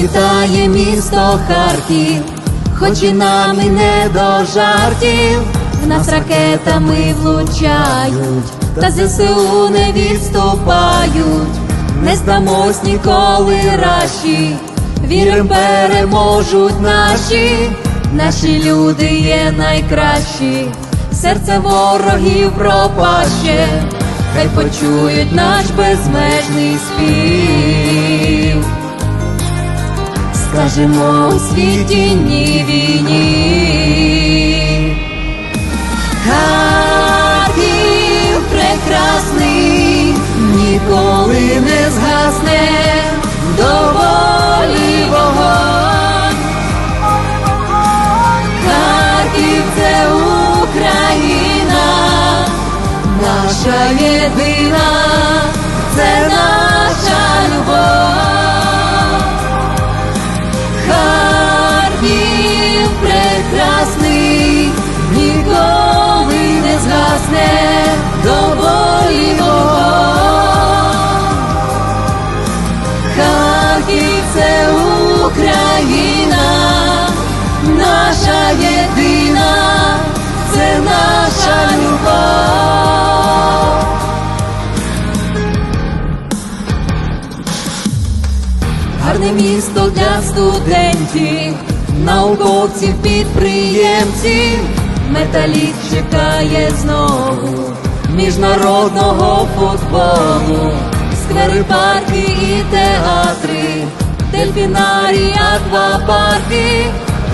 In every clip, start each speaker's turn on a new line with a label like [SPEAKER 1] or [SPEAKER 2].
[SPEAKER 1] Вас вітає місто Харків, хоч і нам і не до жартів, в нас ракетами влучають, та ЗСУ не відступають, не здамось ніколи раші, вірим, переможуть наші, наші люди є найкращі, серце ворогів пропаще, хай почують наш безмежний спів. Скажемо у світі ні війні. Харків прекрасний, ніколи не згасне доволі вогонь. Харків це Україна, наша єдина, це наша Місто для студентів, науковців, підприємців, металіст чекає знову міжнародного футболу, сквери, парки і театри, дельфінарії, аквапарки,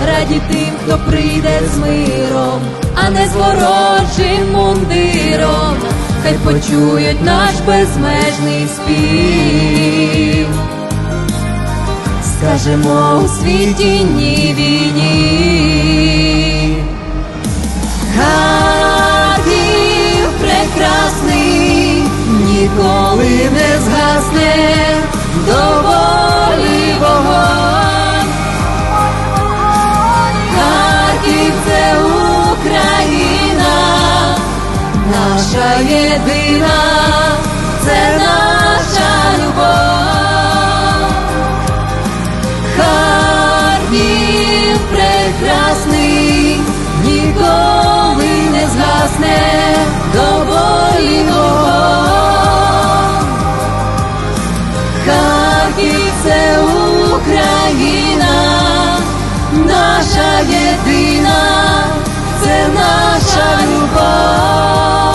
[SPEAKER 1] раді тим, хто прийде з миром, а не з ворожим мундиром, хай почують наш безмежний спів. Скажемо у світі ні війні. Харків прекрасний, ніколи не згасне доволі вогонь. Харків це Україна, наша єдина, ніколи не згасне доволі вогонь. Харків це Україна, наша єдина, це наша любов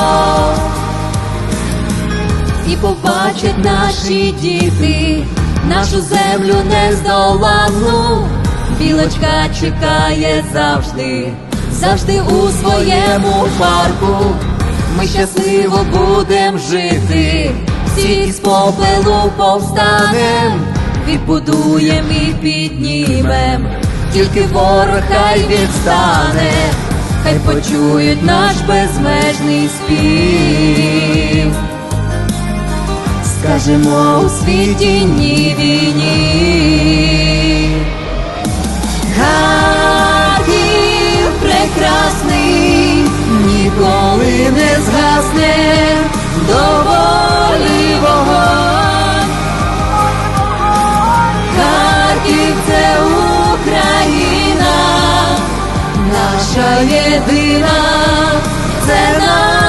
[SPEAKER 1] і побачать наші діти, нашу землю нездоланну. Білочка чекає завжди, завжди у своєму парку. Ми щасливо будем жити, всі з попелу повстанем, відбудуєм і піднімем, тільки ворог хай відстане, хай почують наш безмежний спів. Скажемо у світі ні війні. Ніколи не згасне доволі вогонь. Харків це Україна, наша єдина, це наша